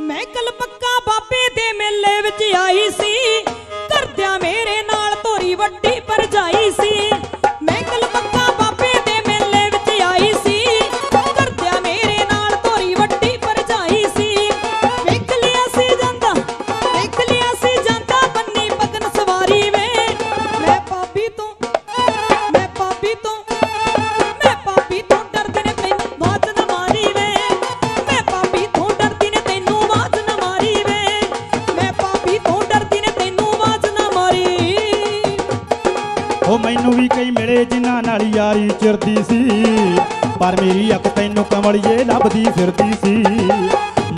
ਮੈਂ ਕਲਪੱਕਾ ਬਾਬੇ ਦੇ ਮੇਲੇ ਵਿੱਚ ਆਈ ਸੀ। ਕਰਦਿਆਂ ਮੇਰੇ ਨਾਲ ਧੋਰੀ ਵੱਡੀ ਪਰਜਾਈ ਵੀ ਜਿਨ੍ਹਾਂ ਨਾਲ ਯਾਰੀ ਚਿਰਦੀ ਸੀ, ਪਰ ਮੇਰੀ ਅੱਖ ਤੈਨੂੰ ਕਮਲੀਏ ਲੱਭਦੀ ਫਿਰਦੀ ਸੀ।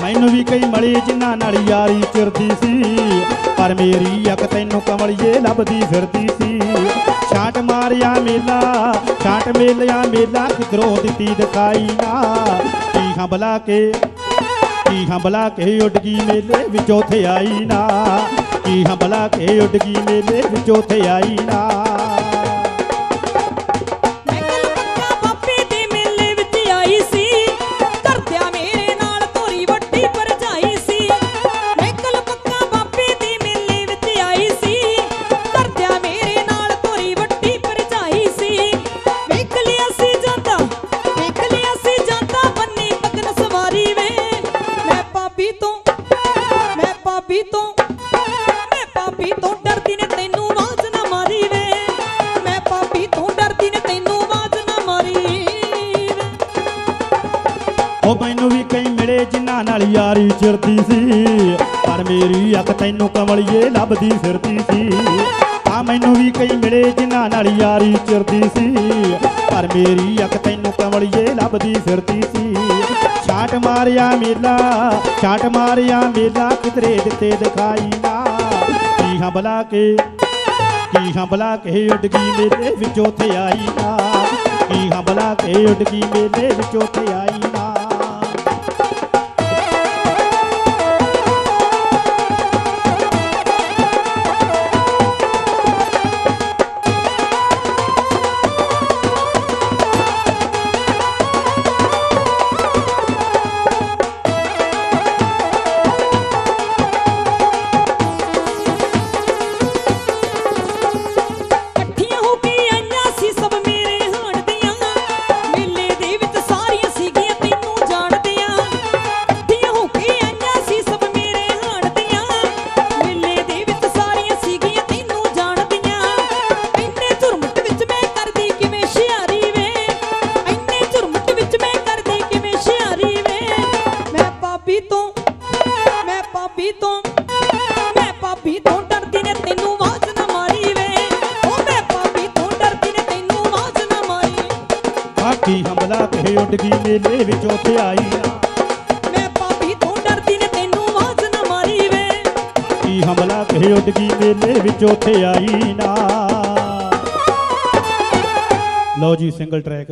ਮੈਨੂੰ ਵੀ ਕਈ ਮਿਲੇ ਜਿਨ੍ਹਾਂ ਨਾਲ ਯਾਰੀ ਚਿਰਦੀ ਸੀ, ਪਰ ਮੇਰੀ ਅੱਖ ਤੈਨੂੰ ਕਮਲੀਏ ਲੱਭਦੀ ਫਿਰਦੀ ਸੀ। ਛਾਟ ਮਾਰਿਆ ਮੇਲਾ, ਛਾਟ ਮੇਲਿਆ ਮੇਲਾ, ਕਿਧਰੋਂ ਦਿੱਤੀ ਦਿਖਾਈ ਨਾ ਕੀ ਹੰਬਲਾ ਕੇ ਕੀ ਹੰਬਲਾ ਕੇ ਉੱਡ ਗਈ ਮੇਲੇ ਵਿੱਚ ਉੱਥੇ ਆਈ ਨਾ। ਕੀ ਹੰਬਲਾ ਕੇ ਉੱਡ ਗਈ ਮੇਲੇ ਵਿੱਚ ਉੱਥੇ ਆਈ ਨਾ। ਉਹ ਮੈਨੂੰ ਵੀ ਕਈ ਮਿਲੇ, ਜਿਨ੍ਹਾਂ ਨਾਲ ਯਾਰੀ ਚਿਰਦੀ ਸੀ। ਪਰ ਮੇਰੀ ਅੱਖ ਤੈਨੂੰ ਕਮਲੀਏ ਲੱਭਦੀ ਫਿਰਦੀ ਸੀ। ਆ ਮੈਨੂੰ ਵੀ ਕਈ ਮਿਲੇ, ਜਿਨ੍ਹਾਂ ਨਾਲ ਯਾਰੀ ਚਿਰਦੀ ਸੀ। ਪਰ ਮੇਰੀ ਅੱਖ ਤੈਨੂੰ ਕਮਲੀਏ ਲੱਭਦੀ ਫਿਰਦੀ ਸੀ। ਛਾਟ ਮਾਰਿਆ ਮੇਲਾ, ਛਾਟ ਮਾਰਿਆ ਮੇਲਾ, ਕਿਧਰੇ ਦਿੱਤੇ ਦਿਖਾਈ ਨਾ। ਕੀ ਹੰਬਲਾ ਕੇ, ਕੀ ਹਾਂ ਹੰਬਲਾ ਕੇ ਉੱਡ ਗਈ ਮੇਲੇ ਵਿੱਚ ਉੱਥੇ ਆਈ ਨਾ। ਕੀ ਹੰਬਲਾ ਕੇ ਉੱਡ ਗਈ ਮੇਲੇ ਵਿੱਚ ਉੱਥੇ ਆਈ ਨਾ। ਪਾਪੀ ਤੋਂ। ਮੈਂ ਪਾਪੀ ਤੋਂ ਡਰਦੀ ਨੇ ਤੈਨੂੰ ਆਵਾਜ਼ ਨਾ ਮਾਰੀ ਵੇ। ਉਹ ਮੈਂ ਪਾਪੀ ਤੋਂ ਡਰਦੀ ਨੇ ਤੈਨੂੰ ਆਵਾਜ਼ ਨਾ ਮਾਰੀ ਆਖੀ ਹੰਬਲਾ ਕੇ ਉੱਡ ਗਈ ਮੇਲੇ ਵਿੱਚ ਉੱਥੇ ਆਈ ਮੈਂ ਪਾਪੀ ਤੋਂ ਡਰਦੀ ਨੇ ਤੈਨੂੰ ਆਵਾਜ਼ ਨਾ ਮਾਰੀ ਵੇ। ਕੀ ਹੰਬਲਾ ਕੇ ਉੱਡ ਗਈ ਮੇਲੇ ਵਿੱਚ ਉੱਥੇ ਆਈ ਨਾ। ਲਓ ਜੀ ਸਿੰਗਲ ਟਰੈਕ